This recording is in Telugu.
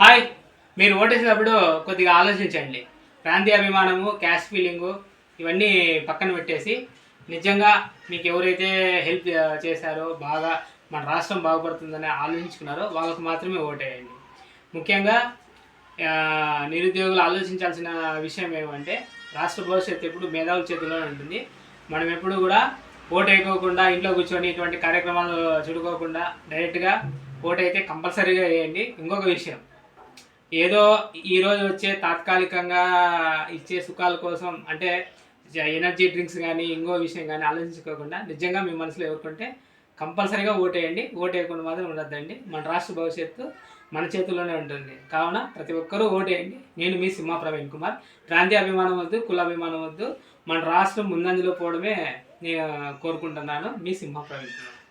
హాయ్ మీరు ఓటేసేటప్పుడు కొద్దిగా ఆలోచించండి. ప్రాంతీయ అభిమానము క్యాష్ ఫీలింగు ఇవన్నీ పక్కన పెట్టేసి నిజంగా మీకు ఎవరైతే హెల్ప్ చేశారో బాగా మన రాష్ట్రం బాగుపడుతుందని ఆలోచించుకున్నారో వాళ్ళకు మాత్రమే ఓటేయండి. ముఖ్యంగా నిరుద్యోగులు ఆలోచించాల్సిన విషయం ఏమంటే రాష్ట్ర భవిష్యత్తు ఎప్పుడు మేధావుల చేతిలోనే ఉంటుంది. మనం ఎప్పుడు కూడా ఓటు వేయకోకుండా ఇంట్లో కూర్చొని ఇటువంటి కార్యక్రమాలు చుడుకోకుండా డైరెక్ట్గా ఓటు అయితే కంపల్సరీగా వేయండి. ఇంకొక విషయం ఏదో ఈరోజు వచ్చే తాత్కాలికంగా ఇచ్చే సుఖాల కోసం అంటే ఎనర్జీ డ్రింక్స్ కానీ ఇంకో విషయం కానీ ఆలోచించుకోకుండా నిజంగా మీ మనసులో ఎవరుకుంటే కంపల్సరీగా ఓటేయండి. ఓటేయకుండా మాత్రం ఉండద్దండి. మన రాష్ట్ర భవిష్యత్తు మన చేతుల్లోనే ఉంటుంది. కావున ప్రతి ఒక్కరూ ఓటేయండి. నేను మీ సింహ ప్రవీణ్ కుమార్. ప్రాంతీయ అభిమానం వద్దు కుల అభిమానం వద్దు. మన రాష్ట్రం ముందంజలో పోవడమే నేను కోరుకుంటున్నాను. మీ సింహ ప్రవీణ్ కుమార్.